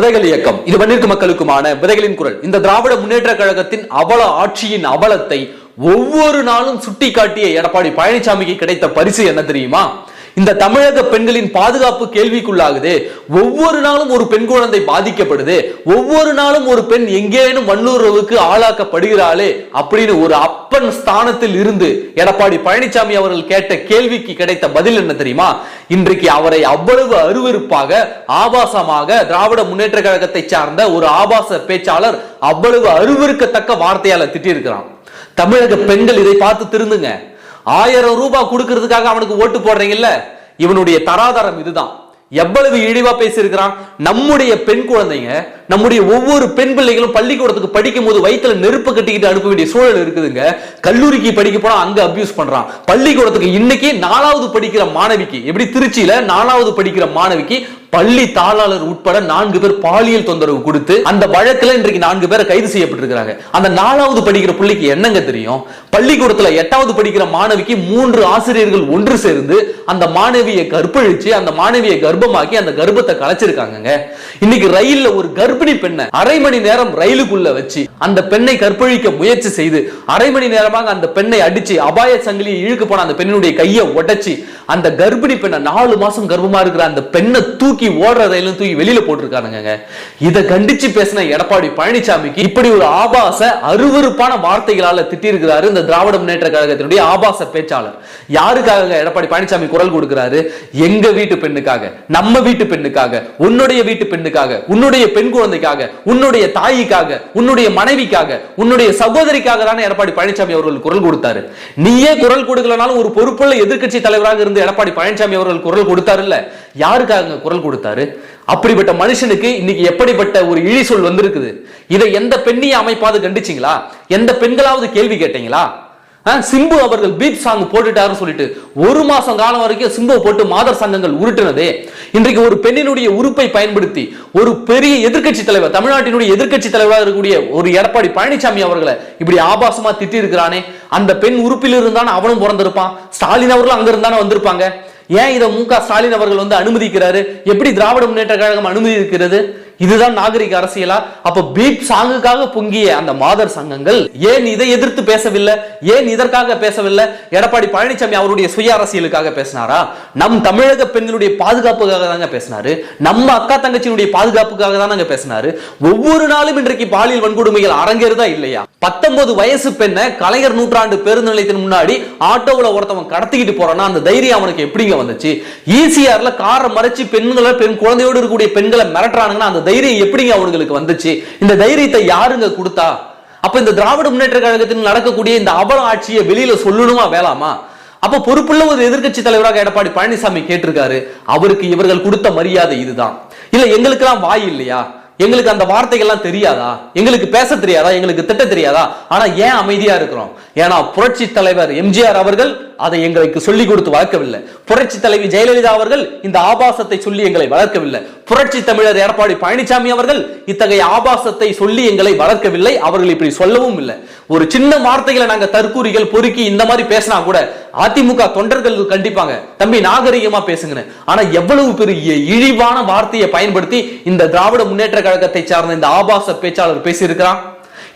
விதைகள் இயக்கம். இது மண்ணிற்கு மக்களுக்குமான விதைகளின் குரல். இந்த திராவிட முன்னேற்ற கழகத்தின் அவல ஆட்சியின் அவலத்தை ஒவ்வொரு நாளும் சுட்டிக்காட்டிய எடப்பாடி பழனிசாமிக்கு கிடைத்த பரிசு என்ன தெரியுமா? இந்த தமிழக பெண்களின் பாதுகாப்பு கேள்விக்குள்ளாகுது. ஒவ்வொரு நாளும் ஒரு பெண் குழந்தை பாதிக்கப்படுது. ஒவ்வொரு நாளும் ஒரு பெண் எங்கேனும் வன்னுறவுக்கு ஆளாக்கப்படுகிறாளே அப்படின்னு ஒரு அப்பன் ஸ்தானத்தில் இருந்து எடப்பாடி பழனிசாமி அவர்கள் கேட்ட கேள்விக்கு கிடைத்த பதில் என்ன தெரியுமா? இன்றைக்கு அவரை அவ்வளவு அருவருப்பாக ஆபாசமாக திராவிட முன்னேற்ற கழகத்தை சார்ந்த ஒரு ஆபாச பேச்சாளர் அவ்வளவு அருவருக்கத்தக்க வார்த்தையால திட்டியிருக்கிறான். தமிழக பெண்கள் இதை பார்த்து திருந்துங்க. ஆயிரம் ரூபாய் கொடுக்கறதுக்காக அவனுக்கு ஓட்டு போடுறீங்கல்ல? இவனுடைய தராதரம் இதுதான். எவ்வளவு இழிவா பேசியிருக்கிறான்? நம்முடைய பெண் குழந்தைங்க நம்முடைய ஒவ்வொரு பெண் பிள்ளைகளும் பள்ளிக்கூடத்துக்கு படிக்கும் போது வயிற்றுல நெருப்பு கட்டிக்கிட்டு அனுப்ப வேண்டிய சூழல் இருக்குதுங்க. கல்லூரிக்கு படிக்க போனா அங்க அபியூஸ் பண்றான். பள்ளிக்கூடத்துக்கு இன்னைக்கு நாலாவது படிக்கிற மாணவிக்கு எப்படி திருச்சியில நாலாவது படிக்கிற மாணவிக்கு பள்ளி தாளாளர் உட்பட நான்கு பேர் பாலியல் தொந்தரவு கொடுத்து அந்த வழக்குல இன்றைக்கு நான்கு பேரை கைது செய்யப்பட்டிருக்கிறாங்க. அந்த நாலாவது படிக்கிற பிள்ளைக்கு என்னங்க தெரியும்? பள்ளிக்கூடத்துல எட்டாவது படிக்கிற மாணவிக்கு மூன்று ஆசிரியர்கள் ஒன்று சேர்ந்து அந்த மாணவியை கற்பழிச்சு அந்த மாணவியை கர்ப்பமாக்கி அந்த கர்ப்பத்தை கலைச்சிருக்காங்க இன்னைக்கு ரயில்ல ஒரு கர்ப்பிணி பெண்ணை அரை மணி நேரம் ரயிலுக்குள்ள வச்சு அந்த பெண்ணை கற்பழிக்க முயற்சி செய்து அரை மணி நேரமாக அந்த பெண்ணை அடிச்சு அபாய சங்கிலியை இழுக்க போன அந்த பெண்ணினுடைய கையை உடைச்சு அந்த கர்ப்பிணி பெண்ணை நாலு மாசம் கர்ப்பமா இருக்கிற அந்த பெண்ணை தூக்கி ஓடுற ரயிலும் தூக்கி வெளியில போட்டிருக்கானுங்க இதை கண்டிச்சு பேசின எடப்பாடி பழனிசாமிக்கு இப்படி ஒரு ஆபாச அருவருப்பான வார்த்தைகளால திட்டிருக்கிறாரு இந்த திராவிட முன்னேற்ற கழகத்தினுடைய ஆபாச பேச்சாளர். யாருக்காக எடப்பாடி பழனிசாமி குரல் கொடுக்கிறாரு? எங்க வீட்டு பெண்ணுக்காக நம்ம வீட்டு பெண்ணுக்காக உன்னுடைய வீட்டு பெண்ணுக்காக உன்னுடைய பெண் குழந்தைக்காக உன்னுடைய தாய்க்காக உன்னுடைய மனைவிக்காக உன்னுடைய சகோதரிக்காக தானே எடப்பாடி பழனிசாமி அவர்கள் குரல் கொடுத்தாரு. நீயே குரல் கொடுக்கலனாலும் ஒரு பொறுப்புள்ள எதிர்க்கட்சி தலைவராக இருந்து எடப்பாடி பழனிசாமி அவர்கள் குரல் கொடுத்தாரு யாருக்காக யாருக்காக குரல் கொடுத்தாரு? அப்படிப்பட்ட மனுஷனுக்கு இன்னைக்கு எப்படிப்பட்ட ஒரு இழி சொல் வந்திருக்குது? இதை எந்த பெண்ணிய அமைப்பாவது கண்டிச்சீங்களா? எந்த பெண்களாவது கேள்வி கேட்டீங்களா? சிம்பு அவர்கள் பீட் சாங் போட்டுட்டாருன்னு சொல்லிட்டு ஒரு மாசம் காலம் வரைக்கும் சிம்பு போட்டு மாதர் சங்கங்கள் உருட்டினதே. இன்றைக்கு ஒரு பெண்ணினுடைய உறுப்பை பயன்படுத்தி ஒரு பெரிய எதிர்க்கட்சி தலைவர் தமிழ்நாட்டினுடைய எதிர்க்கட்சி தலைவராக இருக்கக்கூடிய ஒரு எடப்பாடி பழனிசாமி அவர்களை இப்படி ஆபாசமா திட்டி இருக்கிறானே அந்த பெண் உறுப்பில் இருந்தானே அவனும் பிறந்திருப்பான்? ஸ்டாலின் அவர்களும் அங்க இருந்தானே வந்திருப்பாங்க? ஏன் இதை மு க ஸ்டாலின் அவர்கள் வந்து அனுமதிக்கிறாரு? எப்படி திராவிட முன்னேற்ற கழகம் அனுமதி இருக்கிறது இதுதான் நாகரிக அரசியலா? அப்ப பீப் சாங்குக்காக பொங்கிய அந்த மாதர் சங்கங்கள் ஏன் இதை எதிர்த்து பேசவில்லை? ஏன் இதற்காக பேசவில்லை? எடப்பாடி பழனிசாமி அவருடைய சுய அரசியலுக்காக பேசினாரா? நம் தமிழக பெண்களுடைய பாதுகாப்புக்காக தாங்க பேசினாரு. நம்ம அக்கா தங்கச்சியினுடைய பாதுகாப்புக்காக தான் நாங்க பேசினாரு. ஒவ்வொரு நாளும் இன்றைக்கு பாலியல் வன்கொடுமைகள் அரங்கேறுதா இல்லையா? பத்தொன்பது வயசு பெண்ணை கலைஞர் நூற்றாண்டு பேருந்து நிலையத்தின் முன்னாடி ஆட்டோவில் ஒருத்தவன் கடத்திக்கிட்டு போறான்னா அந்த தைரியம் அவனுக்கு எப்படிங்க வந்துச்சு? ஈசிஆர்ல காரை மறைச்சு பெண்களை பெண் குழந்தையோடு இருக்கக்கூடிய பெண்களை மிரட்டுறானுங்கன்னா அந்த தைரியம் எப்படிங்க அவங்களுக்கு வந்துச்சு? இந்த தைரியத்தை யாருங்க கொடுத்தா? அப்ப இந்த திராவிட முன்னேற்ற கழகத்தில் நடக்கக்கூடிய இந்த அவல ஆட்சியை வெளியில சொல்லணுமா வேலாமா அப்ப பொறுப்புள்ள ஒரு எதிர்க்கட்சி தலைவராக எடப்பாடி பழனிசாமி கேட்டிருக்காரு. அவருக்கு இவர்கள் கொடுத்த மரியாதை இதுதான். இல்ல எங்களுக்கெல்லாம் வாய் இல்லையா? எங்களுக்கு அந்த வார்த்தைகள்லாம் தெரியாதா? எங்களுக்கு பேச தெரியாதா? எங்களுக்கு திட்ட தெரியாதா? ஆனா ஏன் அமைதியா இருக்கிறோம்? ஏன்னா புரட்சி தலைவர் எம்ஜிஆர் அவர்கள் அதை எங்களுக்கு சொல்லி கொடுத்து வளர்க்கவில்லை. புரட்சி தலைவி ஜெயலலிதா அவர்கள் இந்த ஆபாசத்தை சொல்லி எங்களை வளர்க்கவில்லை. புரட்சி தமிழர் எடப்பாடி பழனிசாமி அவர்கள் இத்தகைய ஆபாசத்தை சொல்லி எங்களை வளர்க்கவில்லை. அவர்கள் இப்படி சொல்லவும் இல்லை. ஒரு சின்ன வார்த்தைகளை நாங்க தற்கூறிகள் பொறுக்கி இந்த மாதிரி பேசினா கூட அதிமுக தொண்டர்கள் கண்டிப்பாங்க. தம்பி நாகரிகமா பேசுங்க ஆனா எவ்வளவு பெரிய இழிவான வார்த்தையை பயன்படுத்தி இந்த திராவிட முன்னேற்ற கழகத்தை சார்ந்த இந்த ஆபாச பேச்சாளர் பேசியிருக்கிறான்?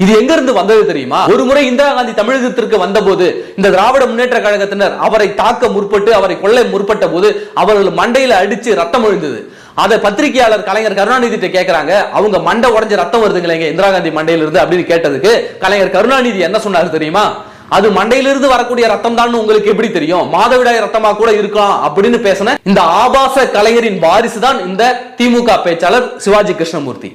இது எங்க இருந்து வந்தது தெரியுமா? ஒரு முறை இந்திரா காந்தி தமிழகத்திற்கு வந்தபோது இந்த திராவிட முன்னேற்ற கழகத்தினர் அவரை தாக்க முற்பட்டு அவரை கொள்ளை முற்பட்ட போது அவர்கள் மண்டையில அடிச்சு ரத்தம் விழுந்தது. அதை பத்திரிகையாளர் கலைஞர் கருணாநிதி கிட்ட கேட்கறாங்க அவங்க மண்டை உடஞ்சு ரத்தம் வருதுங்களேங்க இந்திரா காந்தி மண்டையில இருந்து அப்படின்னு கேட்டதுக்கு கலைஞர் கருணாநிதி என்ன சொன்னார் தெரியுமா? அது மண்டையிலிருந்து வரக்கூடிய ரத்தம் தான் உங்களுக்கு எப்படி தெரியும்? மாதவிடாய் ரத்தமா கூட இருக்கலாம் அப்படின்னு பேசின இந்த ஆபாச கலைஞரின் வாரிசு தான் இந்த திமுக பேச்சாளர் சிவாஜி கிருஷ்ணமூர்த்தி.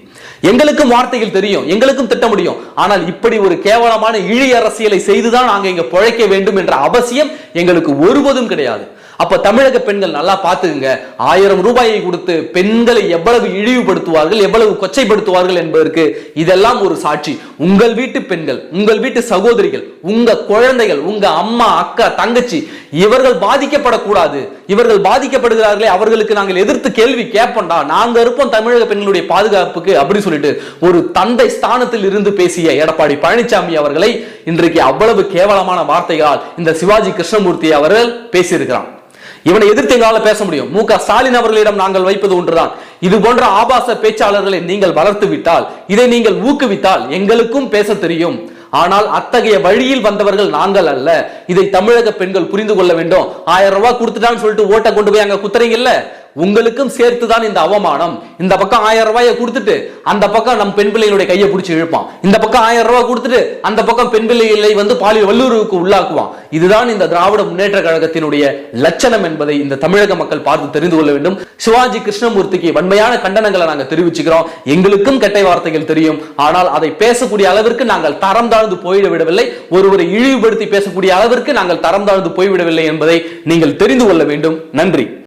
எங்களுக்கும் வார்த்தைகள் தெரியும் எங்களுக்கும் திட்ட முடியும். ஆனால் இப்படி ஒரு கேவலமான இழி அரசியலை செய்துதான் நாங்க இங்க பிழைக்க வேண்டும் என்ற அவசியம் எங்களுக்கு ஒருபோதும் கிடையாது. அப்ப தமிழக பெண்கள் நல்லா பாத்துக்குங்க ஆயிரம் ரூபாயை கொடுத்து பெண்களை எவ்வளவு இழிவுபடுத்துவார்கள் எவ்வளவு கொச்சைப்படுத்துவார்கள் என்பதற்கு இதெல்லாம் ஒரு சாட்சி. உங்கள் வீட்டு பெண்கள் உங்கள் வீட்டு சகோதரிகள் உங்க குழந்தைகள் உங்க அம்மா அக்கா தங்கச்சி இவர்கள் பாதிக்கப்படக்கூடாது. இவர்கள் பாதிக்கப்படுகிறார்களே அவர்களுக்கு நாங்கள் எதிர்த்து கேள்வி கேட்போம்டா. நாங்க இருப்போம் தமிழக பெண்களுடைய பாதுகாப்புக்கு அப்படி சொல்லிட்டு ஒரு தந்தை ஸ்தானத்தில் இருந்து பேசிய எடப்பாடி பழனிசாமி அவர்களை இன்றைக்கு அவ்வளவு கேவலமான வார்த்தைகளால் இந்த சிவாஜி கிருஷ்ணமூர்த்தி அவர்கள் பேசியிருக்கிறான் இவனை எதிர்த்து எங்களால பேச முடியும். மு. க. ஸ்டாலின் அவர்களிடம் நாங்கள் வைப்பது ஒன்றுதான். இது போன்ற ஆபாச பேச்சாளர்களை நீங்கள் வளர்த்து விட்டால் இதை நீங்கள் ஊக்குவித்தால் எங்களுக்கும் பேச தெரியும். ஆனால் அத்தகைய வழியில் வந்தவர்கள் நாங்கள் அல்ல. இதை தமிழக பெண்கள் புரிந்து கொள்ள வேண்டும். ஆயிரம் ரூபாய் கொடுத்துட்டான்னு சொல்லிட்டு ஓட்டை கொண்டு போய் அங்க குத்துறீங்கல்ல? உங்களுக்கும் சேர்த்துதான் இந்த அவமானம். இந்த பக்கம் ஆயிரம் ரூபாயை கொடுத்துட்டு அந்த பக்கம் நம் பெண் பிள்ளைகளுடைய கையை பிடிச்சி இழுப்பான். இந்த பக்கம் ஆயிரம் ரூபாய் கொடுத்துட்டு அந்த பக்கம் பெண் பிள்ளைகளை வந்து பாலியல் வல்லுறவுக்கு உள்ளாக்குவான். இதுதான் இந்த திராவிட முன்னேற்ற கழகத்தினுடைய லட்சணம் என்பதை இந்த தமிழக மக்கள் பார்த்து தெரிந்து கொள்ள வேண்டும். சிவாஜி கிருஷ்ணமூர்த்திக்கு வன்மையான கண்டனங்களை நாங்க தெரிவிச்சுக்கிறோம். எங்களுக்கும் கெட்ட வார்த்தைகள் தெரியும். ஆனால் அதை பேசக்கூடிய அளவிற்கு நாங்கள் தரம் தாழ்ந்து போய்விட விடவில்லை ஒருவரை இழிவுபடுத்தி பேசக்கூடிய அளவிற்கு நாங்கள் தரம் தாழ்ந்து போய்விடவில்லை என்பதை நீங்கள் தெரிந்து கொள்ள வேண்டும். நன்றி.